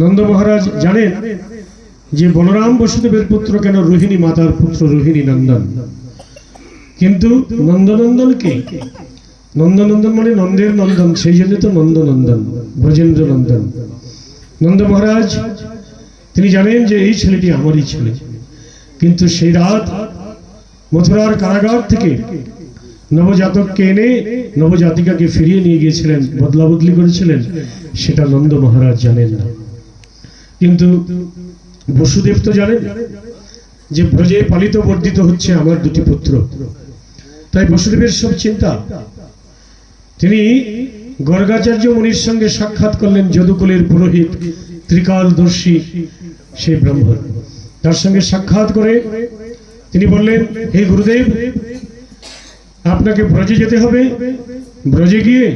নন্দ মহারাজ জানেন যে বলরাম বসুদেবের পুত্র কেন রোহিণী মাতার পুত্র রোহিণী নন্দন? কিন্তু নন্দনন্দনকে নন্দনন্দন মানে নন্দের নন্দন, সেই জন্য তো নন্দনন্দন, ব্রজেন্দ্র নন্দন। নন্দ মহারাজ, তিনি জানেন যে এই ছেলেটি আমারই ছেলে। কিন্তু সেই রাত মথুরার কারাগার থেকে নবজাতককে এনে নবজাতিকাকে ফিরিয়ে নিয়ে গিয়েছিলেন বদলা বদলি করেছিলেন, সেটা নন্দ মহারাজ জানেন না। কিন্তু বসুদেব তো জানেন যে ব্রজে পালিত বর্ধিত হচ্ছে আমার দুটি পুত্র। তাই বসুদেবের সব চিন্তা। তিনি গর্গাচার্য মুনির সঙ্গে সাক্ষাৎ করলেন যদুকুলের পুরোহিত ত্রিকালদর্শী সেই ব্রাহ্মণ। তার সঙ্গে সাক্ষাৎ করে তিনি বললেন, হে গুরুদেব, আপনাকে ব্রজে যেতে হবে। ব্রজে গিয়ে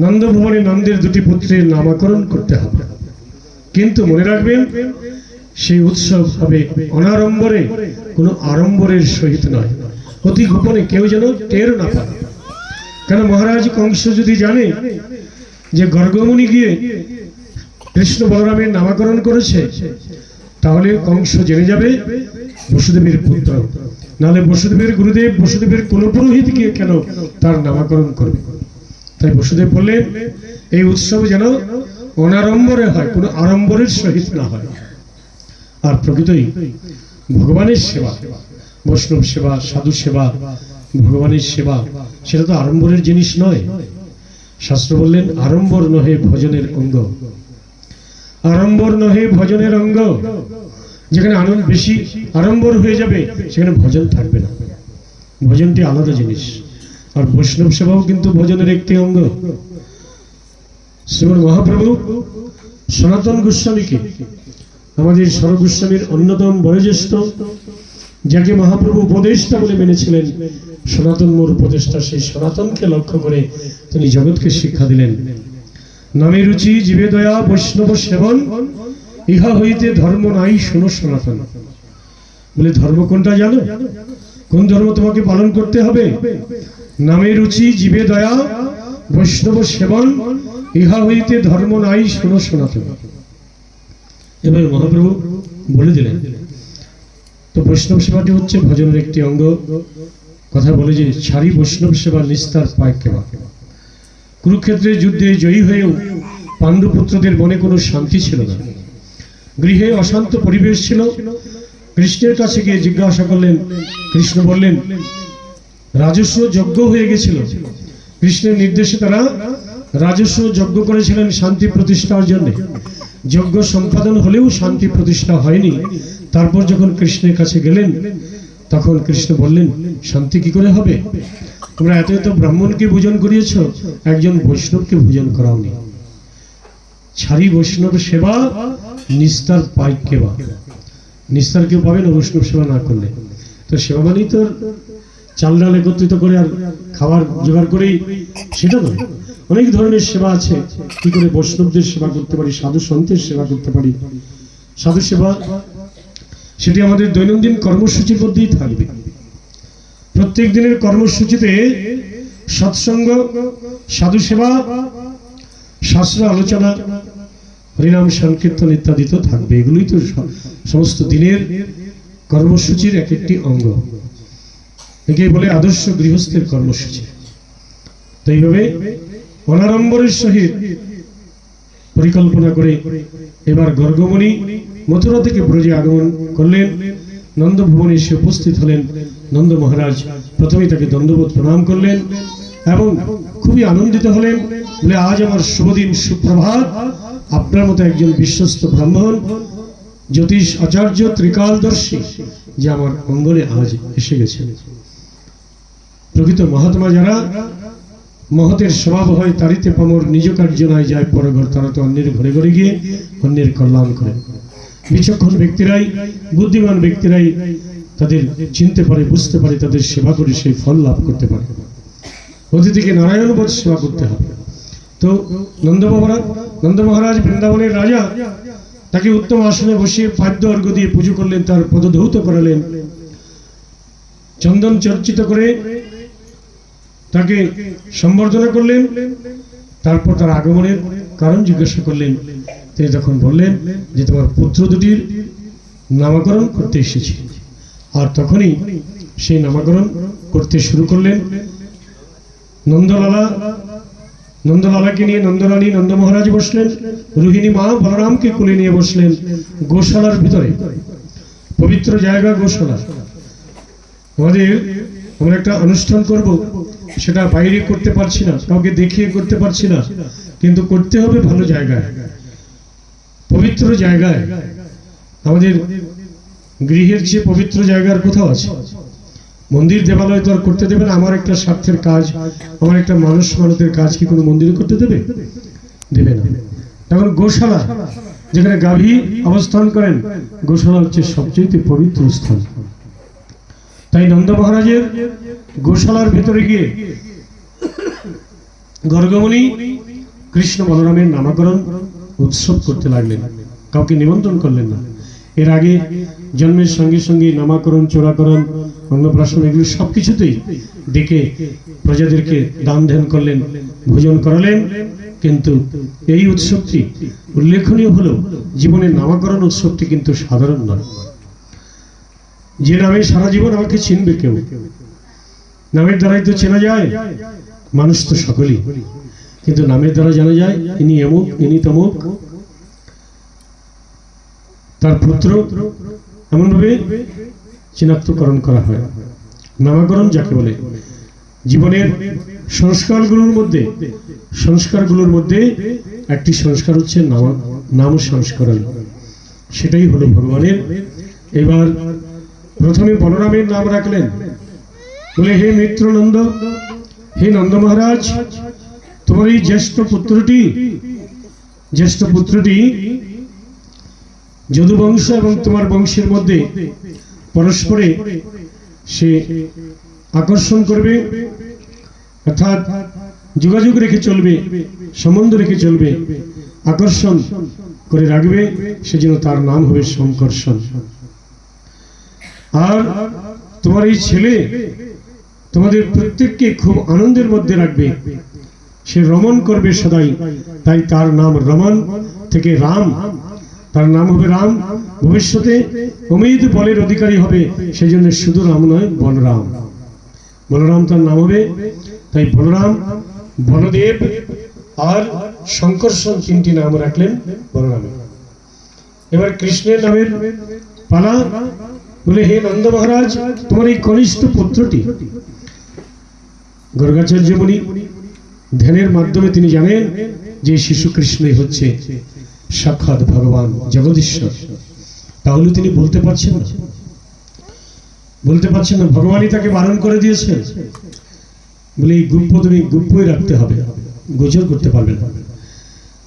নন্দভবনে নন্দের দুটি পুত্রের নামাকরণ করতে হবে। কিন্তু মনে রাখবেন, সেই উৎসব হবে অনারম্বরে কোনো আড়ম্বরের সহিত নয়। অতি গোপনে কেউ যেন টের না পায়। কেন মহারাজ কংস যদি জানে যে গর্গমুনি গিয়ে কৃষ্ণ বলরামের নামাকরণ করেছে, তাহলে কংস জেনে যাবে বসুদেবের পুত্র। নাহলে বসুদেবের গুরুদেব, বসুদেবের কোন পুরোহিত গিয়ে কেন তার নামাকরণ করবে? তাই বসুদেব বললেন, এই উৎসব যেন অনারম্বরে হয় কোনো আড়ম্বরের সহিত না হয়। আর প্রকৃতই ভগবানের সেবা, বৈষ্ণব সেবা, সাধু সেবা, ভগবানের সেবা, সেটা তো আড়ম্বরের জিনিস নয়। শাস্ত্র বললেন, আড়ম্বর নহে ভজনের অঙ্গ। আড়ম্বর নহে ভজনের অঙ্গ। যেখানে আনন্দ বেশি আড়ম্বর হয়ে যাবে, সেখানে ভজন থাকবে না। ভজনটি আলাদা জিনিস। আর বৈষ্ণব সেবাও কিন্তু ভজনের একটি অঙ্গ। শ্রীমন মহাপ্রভু, সনাতন গোস্বামীকে, আমাদের সর গোস্বামীর অন্যতম বয়োজ্যেষ্ঠ, যাকে মহাপ্রভু উপদেষ্টা বলে মেনেছিলেন, সনাতন মোর উপদেষ্টা, সেই সনাতনকে লক্ষ্য করে তিনি জগৎকে শিক্ষা দিলেন। নামে রুচি জীবে দয়া, বৈষ্ণব সেবন, ইহা হইতে ধর্ম নাই, শোনো সনাতন। বলে, ধর্ম কোনটা জানো? কোন ধর্ম তোমাকে পালন করতে হবে? নামে রুচি জীবে দয়া বৈষ্ণব সেবন, ইহা হইতে ধর্ম নাই শোনো সনাতন। এবার মহাপ্রভু বলে দিলেন, তো বৈষ্ণব সেবাটি হচ্ছে ভজনের একটি অঙ্গ। কথা বলে যে ছাড়ি বৈষ্ণব সেবা নিস্তার পায় কেবা কুরুক্ষেত্রের যুদ্ধে জয়ী হয়েও পাণ্ডুপুত্রদের মনে কোনো শান্তি ছিল না। গৃহে অশান্ত পরিবেশ ছিল। কৃষ্ণের কাছে গিয়ে জিজ্ঞাসা করলেন, কৃষ্ণ বললেন, রাজস্ব যজ্ঞ হয়ে গেছিল। কৃষ্ণের নির্দেশে তারা রাজস্ব যজ্ঞ করেছিলেন শান্তি প্রতিষ্ঠার জন্য। যজ্ঞ সম্পাদন হলেও শান্তি প্রতিষ্ঠা হয়নি। তারপর যখন কৃষ্ণের কাছে গেলেন, তখন কৃষ্ণ বললেন, শান্তি কি করে হবে? তোমরা এত এত ব্রাহ্মণকে ভোজন করিয়েছ, একজন বৈষ্ণবকে ভোজন করাওনি। ছাড়ি বৈষ্ণব সেবা, নিস্তার পাই কেবা নিস্তার কেউ পাবে না বৈষ্ণব সেবা না করলে। তো সেবা মানেই তো চাল ডাল একত্রিত করে আর খাবার জোগাড় করেই সেটা নয়। অনেক ধরনের সেবা আছে। কি করে বৈষ্ণবদের সেবা করতে পারি, সাধু সন্তের সেবা করতে পারি। সাধু সেবা, সেটি আমাদের দৈনন্দিন কর্মসূচির মধ্যেই থাকবে। প্রত্যেক দিনের কর্মসূচিতে সৎসঙ্গ, সাধু সেবা, শাস্ত্র আলোচনা, হরিনাম, সংকীর্তন ইত্যাদি তো থাকবে। এগুলোই তো সমস্ত দিনের কর্মসূচির এক একটি অঙ্গ। একে বলে আদর্শ গৃহস্থের কর্মসূচি। তো এইভাবে অনারম্বরের সহিত পরিকল্পনা করে এবার গর্গমণি মথুরা থেকে ব্রজে আগমন করলেন। নন্দ ভবনে এসে উপস্থিত হলেন নন্দ মহারাজ। প্রথমেই তাকে দণ্ডবোধ প্রণাম করলেন এবং খুবই আনন্দিত হলেন, বলে আজ আমার শুভদিন, সুপ্রভাত। আপনার মতো একজন বিশ্বস্ত ব্রাহ্মণ, জ্যোতিষ আচার্য, ত্রিকালদর্শী, যে আমার অঙ্গনে আজ এসে গেছে প্রকৃত মহাত্মা যারা, মহতের স্বভাব হয় তারিতে পামর নিজ কার্য নয় যায় পরঘর তারা তো অন্যের ঘরে ঘরে গিয়ে অন্যের কল্যাণ করে। বিচক্ষণ ব্যক্তিরাই, বুদ্ধিমান ব্যক্তিরাই তাদের চিনতে পারে, বুঝতে পারে, তাদের সেবা করে সেই ফল লাভ করতে পারে। অতিথিকে নারায়ণবোধ সেবা করতে হবে। তো নন্দ মহারাজ নন্দ মহারাজ বৃন্দাবনের রাজা, তাকে উত্তম আসনে বসিয়ে পাদ্য অর্ঘ দিয়ে পুজো করলেন, তার পদধৌত করালেন। চন্দন চর্চিত করে তাকে সম্বর্ধনা করলেন, তারপর তার আগমনের কারণ জিজ্ঞাসা করলেন। তিনি তখন বললেন যে, তোমার পুত্র দুটির নামাকরণ করতে এসেছি। আর তখনই সেই নামাকরণ করতে শুরু করলেন। নন্দলালা, নন্দলালাকে নিয়ে নন্দরানী নন্দ মহারাজ বসলেন। রোহিণী মা বলরামকে কোলে নিয়ে বসলেন গোশালার ভিতরে। পবিত্র জায়গা গোশালা। আমাদের আমরা একটা অনুষ্ঠান করব। সেটা বাইরে করতে পারছি না, কাউকে দেখিয়ে করতে পারছি না, কিন্তু করতে হবে ভালো জায়গায়, পবিত্র জায়গায়। আমাদের গৃহের চেয়ে পবিত্র জায়গার কোথাও আছে, মন্দির দেবালয় তো আর করতে দেবে না, আমার একটা স্বার্থের কাজ, আমার একটা মানুষ মানুষের কাজ কি কোনো মন্দিরে করতে দেবে? দেবে না। তখন গোশালা, যেখানে গাভী অবস্থান করেন, গোশালা হচ্ছে সবচেয়ে পবিত্র স্থান। তাই নন্দ মহারাজের গোশালার ভেতরে গিয়ে গর্গমণি কৃষ্ণ বলরামের নামকরণ উৎসব করতে লাগলেন। কাউকে নিমন্ত্রণ করলেন না। এর আগে জন্মের সঙ্গে সঙ্গে নামাকরণ চোরাকরণ অন্নপ্রাশন এগুলো সবকিছুতেই ডেকে প্রজাদেরকে দান ধ্যান করলেন, ভোজন করালেন। কিন্তু এই উৎসবটি উল্লেখনীয় হলো জীবনের নামাকরণ উৎসবটি কিন্তু সাধারণ নয়। যে নামে সারা জীবন আমাকে চিনবে কেউ নামের দ্বারাই তো চেনা যায়। মানুষ তো সকলেই। কিন্তু নামের দ্বারা জানা যায়, ইনি এমুক, ইনি তমুক। তার পুত্র এমনভাবে চিনাক্তকরণ করা হয়। নামাকরণ যাকে বলে। জীবনের সংস্কারগুলোর মধ্যে সংস্কারগুলোর মধ্যে একটি সংস্কার হচ্ছে নাম নাম সংস্করণ। সেটাই হলো ভগবানের। এবার প্রথমে বলরামের নাম রাখলেন। বলে হে মিত্রনন্দ, হে নন্দ মহারাজ তোমার এই জ্যেষ্ঠ পুত্রটি জ্যেষ্ঠ পুত্রটি যদুবংশ এবং তোমার বংশের মধ্যে পরস্পরে সে আকর্ষণ করবে, অর্থাৎ যোগাযোগ রেখে চলবে, সম্বন্ধ রেখে চলবে, আকর্ষণ করে রাখবে, সেজন্য তার নাম হবে শঙ্কর্ষণ আর তোমার এই ছেলে তোমাদের প্রত্যেককে খুব আনন্দের মধ্যে রাখবে। সে রমণ করবে সদাই। তাই তার নাম রমন থেকে রাম। তার নাম হবে রাম। ভবিষ্যতে অমিত বলের অধিকারী হবে। সেই জন্য শুধু রাম নয়, বলরাম। বলরাম তার নাম হবে। তাই বলরাম, বলদেব আর শঙ্কর্ষণ তিনটি নাম রাখলেন বলরামে। এবার কৃষ্ণের নামের পালা। বলে, হে নন্দ মহারাজ, তোমার এই কনিষ্ঠ পুত্রটি গর্গাচার্য মুনি, ধ্যানের মাধ্যমে তিনি জানেন যে শিশু কৃষ্ণই হচ্ছে সাক্ষাৎ ভগবান জগদীশ্বর। তাহলে তিনি বলতে পারছেন না। বলতে পারছেন না, ভগবানই তাকে বারণ করে দিয়েছে। বলে এই গুপ্ত তুমি গুপ্তই রাখতে হবে, গোচর করতে পারবে না।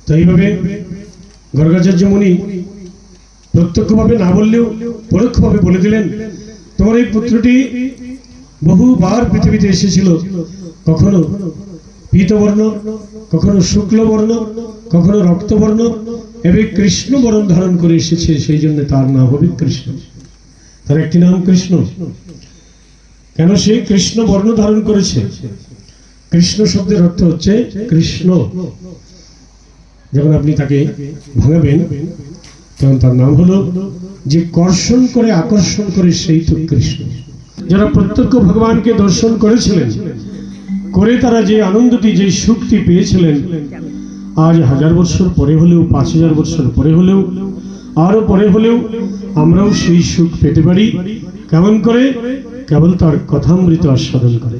তো এইভাবে গর্গাচার্য মুনি প্রত্যক্ষভাবে না বললেও পরোক্ষভাবে বলে দিলেন, তোমার এই পুত্রটি বহুবার পৃথিবীতে এসেছিল। কখনো পীতবর্ণ, কখনো শুক্লবর্ণ, কখনো রক্তবর্ণ এবং কৃষ্ণ বরণ ধারণ করে এসেছে, সেই জন্য তার নাম হবে কৃষ্ণ। তার একটি নাম কৃষ্ণ। কেন সে কৃষ্ণ বর্ণ ধারণ করেছে? কৃষ্ণ শব্দের অর্থ হচ্ছে কৃষ্ণ। যখন আপনি তাকে ভাঙাবেন, তখন তার নাম হলো যে কর্ষণ করে আকর্ষণ করে সেই তো কৃষ্ণ। যারা প্রত্যক্ষ ভগবানকে দর্শন করেছিলেন, করে তারা যে আনন্দটি, যে সুখটি পেয়েছিলেন, আজ হাজার বছর পরে হলেও, পাঁচ হাজার বছর পরে হলেও আরও পরে হলেও আমরাও সেই সুখ পেতে পারি। কেমন করে? কেবল তার কথামৃত আস্বাদন করে।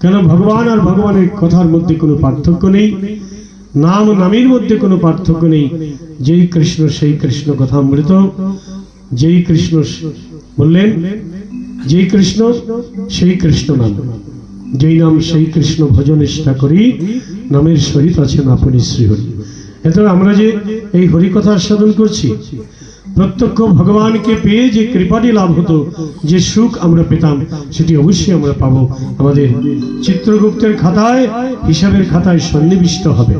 কেন ভগবান আর ভগবানের কথার মধ্যে কোনো পার্থক্য নেই? নাম নামের মধ্যে কোনো পার্থক্য নেই। যেই কৃষ্ণ, সেই কৃষ্ণ কথামৃত। যেই কৃষ্ণ বললেন যেই কৃষ্ণ, সেই কৃষ্ণ নাম। যেই নাম, সেই কৃষ্ণ ভজন নিষ্ঠা করি, নামের সহিত আছেন আপনি শ্রীহরি। এত আমরা যে এই হরিকথা আস্বাদন করছি, প্রত্যক্ষ ভগবানকে পেয়ে যে কৃপাটি লাভ হতো, যে সুখ আমরা পেতাম, সেটি অবশ্যই আমরা পাবো। আমাদের চিত্রগুপ্তের খাতায়, হিসাবের খাতায় সন্নিবিষ্ট হবে।